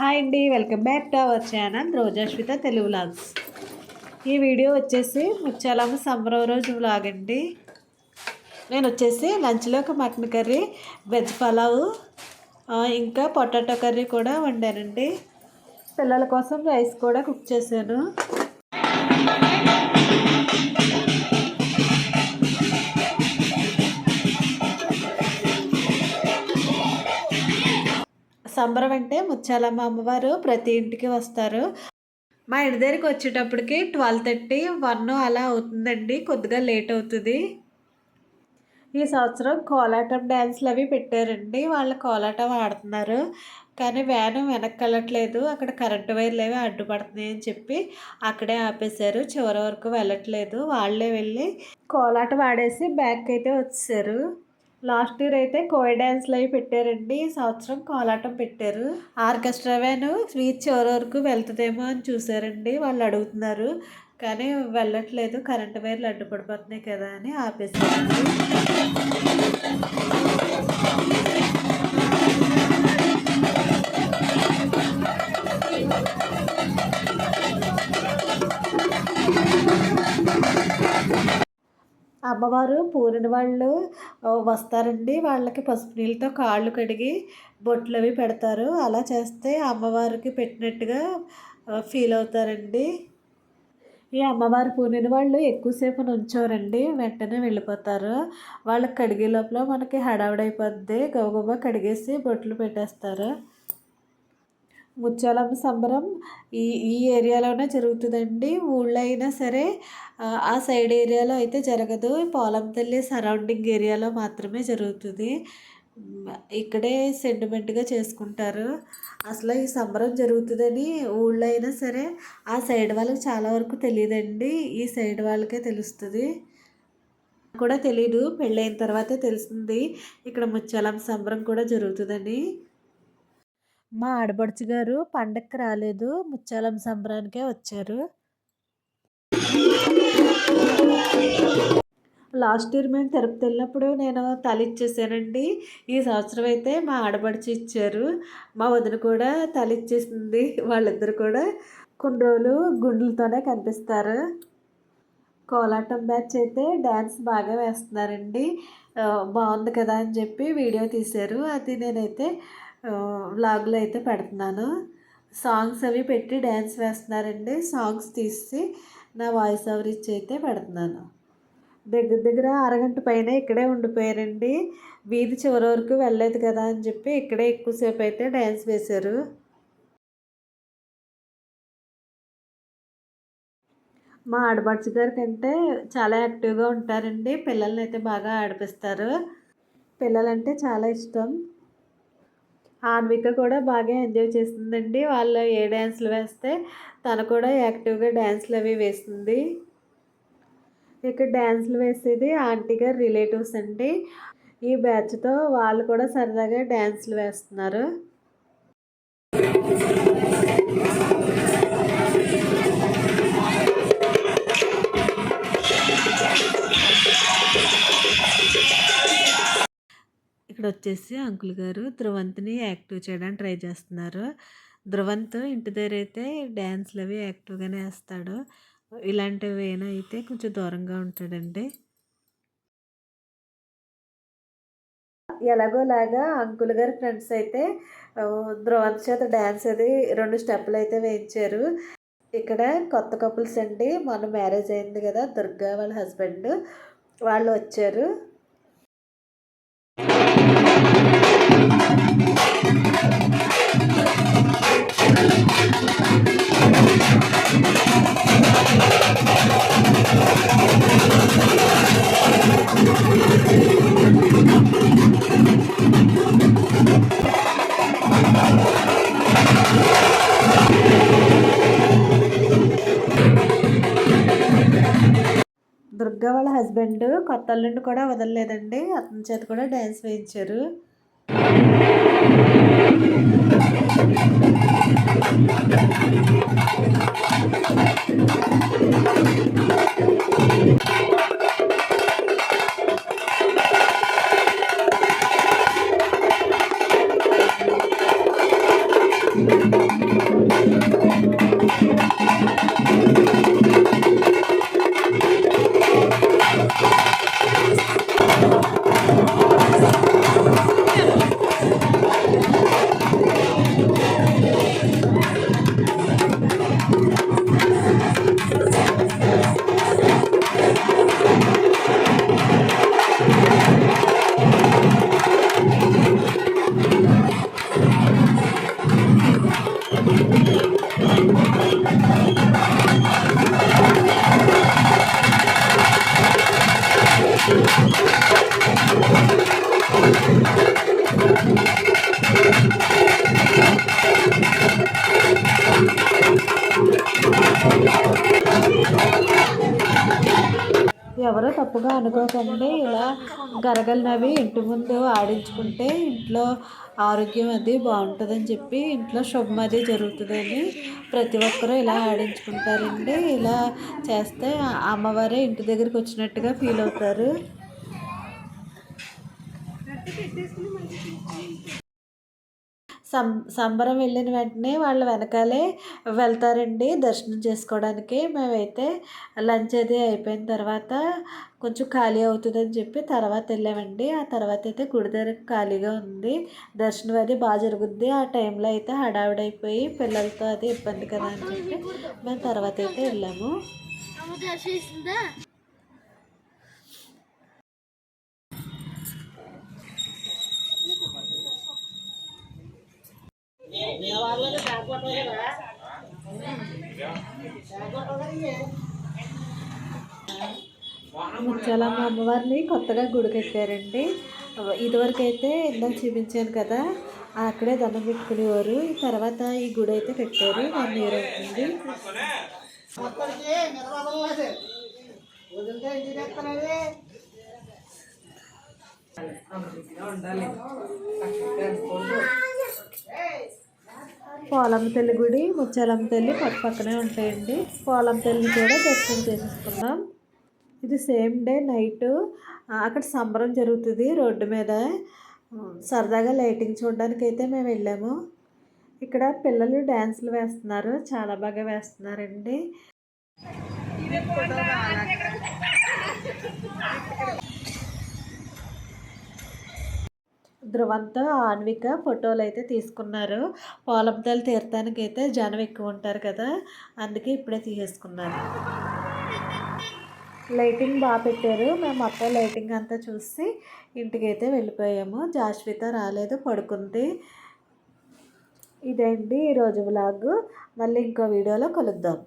Hi అండి welcome back to our channel Rojashwitha Telugu vlogs. ఈ video వచ్చేసి ముచ్చాలమ్మ సంబరం రోజు వ్లాగ్ అండి. నేను వచ్చేసి లంచ్లో ఒక మటన్ కర్రీ వెజ్ పలావ్ ఇంకా పొటాటో కర్రీ కూడా వండానండి. పిల్లల కోసం రైస్ కూడా కుక్ చేశాను. సంబరం అంటే ముచ్చాలమ్మ అమ్మవారు ప్రతి ఇంటికి వస్తారు. మా ఇంటి దగ్గరికి వచ్చేటప్పటికి ట్వెల్వ్ థర్టీ వన్ అలా అవుతుందండి. కొద్దిగా లేట్ అవుతుంది. ఈ సంవత్సరం కోలాటం డ్యాన్స్లు అవి పెట్టారండి. వాళ్ళు కోలాటం ఆడుతున్నారు. కానీ వ్యాన్ వెనక్కి వెళ్ళట్లేదు అక్కడ కరెంటు వైర్లు అవి అడ్డుపడుతున్నాయి అని చెప్పి అక్కడే ఆపేశారు. చివరి వరకు వెళ్ళట్లేదు. వాళ్ళే వెళ్ళి కోలాటం ఆడేసి బ్యాక్ అయితే వచ్చేసారు లాస్ట్ ఇయర్ అయితే కోయ డ్యాన్స్లు అవి పెట్టారండి. ఈ సంవత్సరం కోలాటం పెట్టారు. ఆర్కెస్ట్రా వ్యాన్ స్వీట్ చివరి వరకు వెళ్తుందేమో అని చూసారండి వాళ్ళు అడుగుతున్నారు. కానీ వెళ్ళట్లేదు. కరెంటు వైర్లు అడ్డుపడిపోతున్నాయి కదా అని ఆపేసారండి అమ్మవారు పూరిన వాళ్ళు వస్తారండి. వాళ్ళకి పసుపు నీళ్ళతో కాళ్ళు కడిగి బొట్లు అవి పెడతారు. అలా చేస్తే అమ్మవారికి పెట్టినట్టుగా ఫీల్ అవుతారండి. ఈ అమ్మవారు పూనిన వాళ్ళు ఎక్కువసేపు నుంచోరండి. వెంటనే వెళ్ళిపోతారు. వాళ్ళకి కడిగే లోపల మనకి హడావిడైపోద్ది. గబగబా కడిగేసి బొట్లు పెట్టేస్తారు. ముత్యాలమ్మ సంబరం ఈ ఈ ఏరియాలోనే జరుగుతుందండి. ఊళ్ళో అయినా సరే ఆ, సైడ్ ఏరియాలో అయితే జరగదు. పోలం తల్లి సరౌండింగ్ ఏరియాలో మాత్రమే జరుగుతుంది. ఇక్కడే సెంటిమెంట్గా చేసుకుంటారు. అసలు ఈ సంబరం జరుగుతుందని ఊళ్ళో అయినా సరే ఆ సైడ్ వాళ్ళకి చాలా వరకు తెలియదండి ఈ సైడ్ వాళ్ళకే తెలుస్తుంది. కూడా తెలీదు. పెళ్ళైన తర్వాతే తెలిసింది ఇక్కడ ముచ్చాలం సంబరం కూడా జరుగుతుందని. మా ఆడబడుచు గారు పండక్కి రాలేదు. ముత్యాలం సంబరానికే వచ్చారు. లాస్ట్ ఇయర్ మేము తిరుపతి వెళ్ళినప్పుడు నేను తల ఇచ్చేసానండి ఈ సంవత్సరం అయితే మా ఆడబడిచి ఇచ్చారు. మా వదిన కూడా తల ఇచ్చేసింది వాళ్ళిద్దరు కూడా కొన్ని రోజులు గుండెలతోనే కనిపిస్తారు. కోలాటం బ్యాచ్ అయితే డ్యాన్స్ బాగా వేస్తున్నారండి. బాగుంది కదా అని చెప్పి వీడియో తీశారు. అది నేనైతే వ్లాగ్లో అయితే పెడుతున్నాను. సాంగ్స్ అవి పెట్టి డ్యాన్స్ వేస్తున్నారండి. సాంగ్స్ తీసి నా వాయిస్ ఓవర్ ఇచ్చి అయితే పెడుతున్నాను. దగ్గర దగ్గర అరగంట పైన ఇక్కడే ఉండిపోయారండి. వీధి చివరి వరకు వెళ్ళలేదు కదా అని చెప్పి ఇక్కడే ఎక్కువసేపు అయితే డ్యాన్స్ వేశారు. మా ఆడపడుచు గారి కంటే చాలా యాక్టివ్గా ఉంటారండి. పిల్లల్ని అయితే బాగా ఆడిపిస్తారు. పిల్లలంటే చాలా ఇష్టం. ఆన్విక కూడా బాగా ఎంజాయ్ చేస్తుందండి. వాళ్ళు ఏ డ్యాన్స్లు వేస్తే తను కూడా యాక్టివ్గా డ్యాన్స్లు అవి వేస్తుంది. ఇక్కడ డ్యాన్స్లు వేసేది ఆంటీ గారి రిలేటివ్స్ అండి. ఈ బ్యాచ్తో వాళ్ళు కూడా సరదాగా డ్యాన్స్లు వేస్తున్నారు. వచ్చేసి అంకుల్ గారు ధ్రువంత్ని యాక్టివ్ చేయడానికి ట్రై చేస్తున్నారు. ధ్రువంత్ ఇంటి దగ్గర అయితే డ్యాన్స్లు అవి యాక్టివ్గానే వేస్తాడు. ఇలాంటివి ఏమైనా అయితే కొంచెం దూరంగా ఉంటాడండి. ఎలాగోలాగా అంకుల్ గారి ఫ్రెండ్స్ అయితే ఆ, ధ్రువంత్ చేత డ్యాన్స్ అది రెండు స్టెప్పులు అయితే వేయించారు. ఇక్కడ కొత్త కపుల్స్ అండి. మొన్న మ్యారేజ్ అయింది కదా దుర్గా వాళ్ళ హస్బెండ్ వాళ్ళు వచ్చారు. దుర్గా వాళ్ళ హస్బెండ్ కొత్త అల్లుండి కూడా వదలలేదండి. అతని చేత కూడా డ్యాన్స్ వేయించారు. Thank you. ఎవరో తప్పుగా అనుకోకండి. ఇలా గరగలనవి ఇంటి ముందు ఆడించుకుంటే ఇంట్లో ఆరోగ్యం అది బాగుంటుందని చెప్పి ఇంట్లో శుభం అది జరుగుతుందని ప్రతి ఒక్కరూ ఇలా ఆడించుకుంటారండి. ఇలా చేస్తే అమ్మవారే ఇంటి దగ్గరికి వచ్చినట్టుగా ఫీల్ అవుతారు. సం సంబరం వెళ్ళిన వెంటనే వాళ్ళ వెనకాలే వెళ్తారండి దర్శనం చేసుకోవడానికి. మేమైతే లంచ్ అది అయిపోయిన తర్వాత కొంచెం ఖాళీ అవుతుందని చెప్పి తర్వాత వెళ్ళామండి. ఆ తర్వాత అయితే గుడి దగ్గర ఖాళీగా ఉంది. దర్శనం అది బాగా జరుగుద్ది. ఆ టైంలో అయితే హడావిడైపోయి పిల్లలతో అది ఇబ్బంది కదా అని చెప్పి మేము తర్వాత అయితే వెళ్ళాము. ముత్యాలమ్మ అమ్మవారిని కొత్తగా గుడి కట్టారండి ఇదివరకు అయితే ఇందాక చూపించాను కదా అక్కడే దండం పెట్టుకునేవారు. తర్వాత ఈ గుడి అయితే కట్టారు వన్ ఇయర్ అవుతుంది పోలం తల్లి గుడి ముచ్చాలమ్మ తల్లి పక్క పక్కనే ఉంటాయండి. పోలం తల్లిని కూడా దర్శనం చేసుకుందాం. ఇది సేమ్ డే నైట్ అక్కడ సంబరం జరుగుతుంది రోడ్డు మీద. సరదాగా లైటింగ్ చూడడానికి అయితే మేము వెళ్ళాము. ఇక్కడ పిల్లలు డ్యాన్సులు వేస్తున్నారు. చాలా బాగా వేస్తున్నారండి. ధ్రువంతో ఆన్విక ఫోటోలు అయితే తీసుకున్నారు. పోలంతల తీర్థానికి అయితే జనం ఎక్కువ ఉంటారు కదా అందుకే ఇప్పుడే తీసేసుకున్నారు. లైటింగ్ బాగా పెట్టారు. మేము మొత్తం లైటింగ్ అంతా చూసి ఇంటికైతే వెళ్ళిపోయాము. జాస్విత రాలేదు పడుకుంది. ఇదండి ఈరోజు వ్లాగ్. మళ్ళీ ఇంకో వీడియోలో కలుద్దాం.